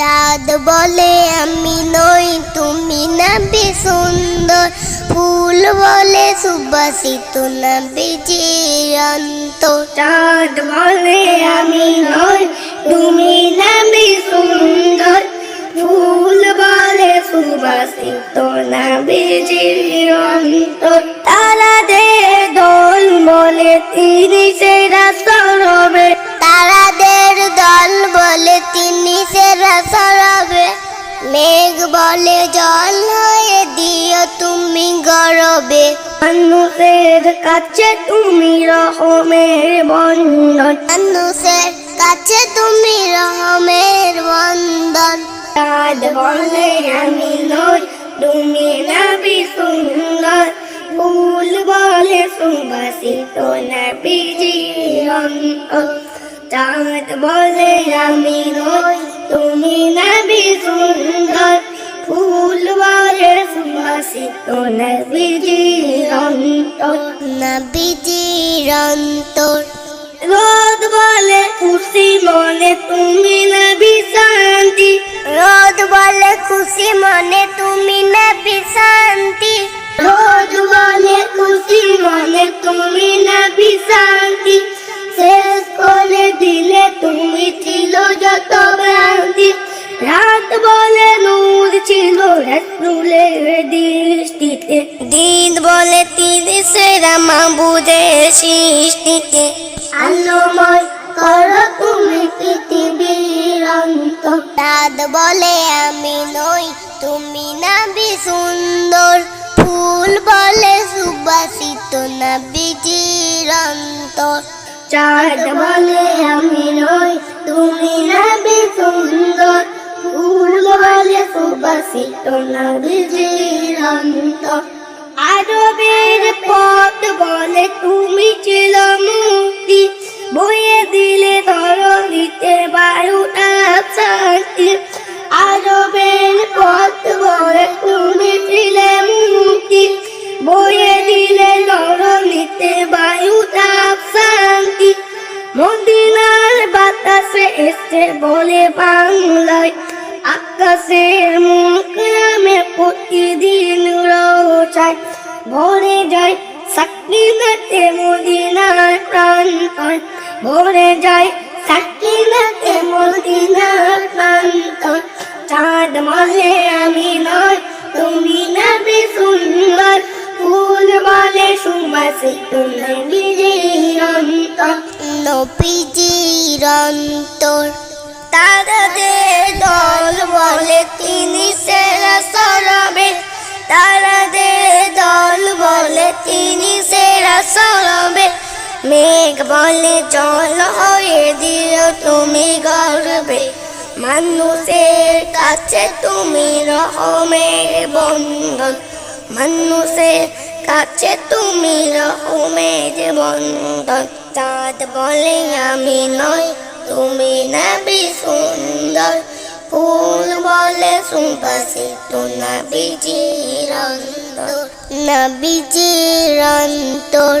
চাঁদ বলে আমি নই, তুমি নাবি সুন্দর। ফুল বলে সুবাসিত নাবি চিরন্ত চাঁদ বলে আমি নই, তুমি নাবি সুন্দর। ফুল বলে সুবাসিত নাবি চিরন্ত তারা দে দোল বলে তিনি সেরা সরবে সরবে মেঘ বলে জল হয়ে দিও তুমি গরবে। মানুষের কাছে তুমি রহমের বন্ধন। মানুষের কাছে তুমি রহমের বন্দন চাঁদ বলে আমি নই তুমি নাবি সুন্দর। ফুল বলে সুবাসিত নাবি জীবন্ত। চাঁদ বলে আমি নই তুমি নাবি সুন্দর ফুল বলে সুবাসিত নাবি জীবন্ত নবীজির অন্তর রোদ বলে খুশি মনে তুমি নবি শান্তি। রোদ বলে খুশি মনে তুমি নবী শান্তি। রোজ বলে খুশি মনে তুমি নবি শান্তি। শেষ করে দিলে তুমি ছিল যত রসুলের দৃষ্টিতে। দিন বলে তিনি সেরা মাবুদের সৃষ্টিতে। আলোময় করো তুমি পৃথিবীর অন্ত। চাঁদ বলে আমি নই তুমি নাবি সুন্দর। ফুল বলে সুবাসিত নাবি চিরন্তর। চাঁদ বলে আমি নই তুমি নবি সুন্দর। বলে সুবাসিত নবী জীবন্ত আরবের পথ বলে তুমি ছিল মুক্তি। বইয়ে দিলে ধরণীতে বায়ুটা শান্তি আরবের পথ বলে তুমি ছিলে মুক্তি। বইয়ে দিলে ধরণীতে বায়ুটা শান্তি মদিনার বাতাসে এসে বলে বাংলায়। আকাশের প্রতিদিন রোচায় ভরে যায় সাকিনাতে মদিনার প্রান্তর ভরে যায় সাকিনাতে মদিনার প্রান্তর চাঁদ মলে আমি নয়, তুমি নবী সুন্দর। ফুল বলে সুবাসিত নবী অন্তর নবীজির অন্তর তারাদের দল বলে তিনি সেরা সরবে। তারাদের দল বলে তিনি সেরা সরবে। মেঘ বলে, জল হয়ে দিও তুমি গর্বে। মানুষের কাছে তুমি রহমের বন্ধন। মানুষের কাছে তুমি রহমের বন্ধন। চাঁদ বলে, আমি নই তুমি নাবি সুন্দর ফুল বলে সুবাসিত নাবি চিরন্তর নাবি চিরন্তর।